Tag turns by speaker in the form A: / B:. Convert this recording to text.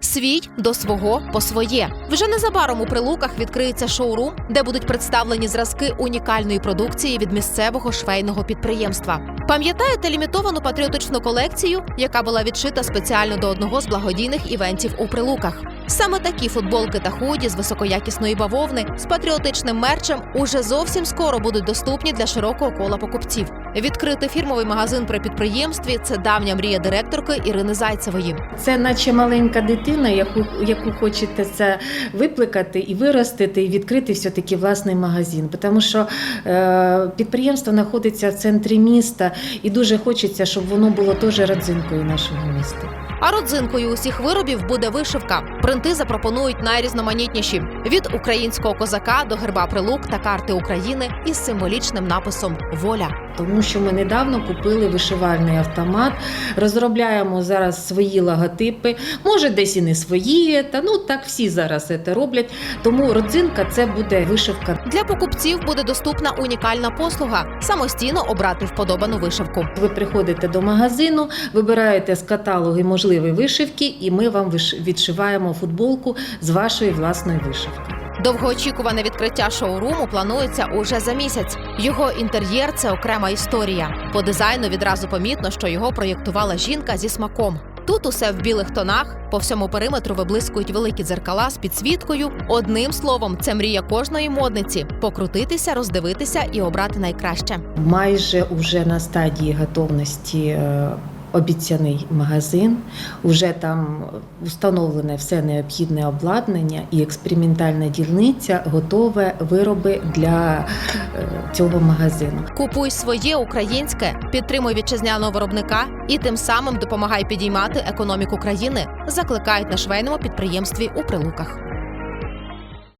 A: Свій до свого по своє. Вже незабаром у прилуках відкриється шоурум, де будуть представлені зразки унікальної продукції від місцевого швейного підприємства. Пам'ятаєте лімітовану патріотичну колекцію, яка була відшита спеціально до одного з благодійних івентів у прилуках? Саме такі футболки та худі з високоякісної бавовни з патріотичним мерчем уже зовсім скоро будуть доступні для широкого кола покупців. Відкрити фірмовий магазин при підприємстві це давня мрія директорки Ірини Зайцевої.
B: Це наче маленька дитина, яку, яку хочете це випликати і виростити, і відкрити все-таки власний магазин. Тому що е, підприємство знаходиться в центрі міста, і дуже хочеться, щоб воно було теж родзинкою нашого міста.
A: А родзинкою усіх виробів буде вишивка. Принти запропонують найрізноманітніші від українського козака до герба прилук та карти України із символічним написом Воля.
B: Тому що ми недавно купили вишивальний автомат, розробляємо зараз свої логотипи, може десь і не свої, та ну так всі зараз це роблять. Тому родзинка це буде вишивка.
A: Для покупців буде доступна унікальна послуга самостійно обрати вподобану вишивку.
B: Ви приходите до магазину, вибираєте з каталогу можливі вишивки, і ми вам відшиваємо футболку з вашої власної вишивки.
A: Довгоочікуване відкриття шоуруму планується уже за місяць. Його інтер'єр це окрема історія. По дизайну відразу помітно, що його проєктувала жінка зі смаком. Тут усе в білих тонах, по всьому периметру виблискують великі дзеркала з підсвіткою. Одним словом, це мрія кожної модниці покрутитися, роздивитися і обрати найкраще.
B: Майже уже на стадії готовності. Обіцяний магазин, уже там встановлене все необхідне обладнання і експериментальна дільниця готове вироби для е, цього магазину.
A: Купуй своє українське, підтримуй вітчизняного виробника і тим самим допомагай підіймати економіку країни. Закликають на швейному підприємстві у прилуках.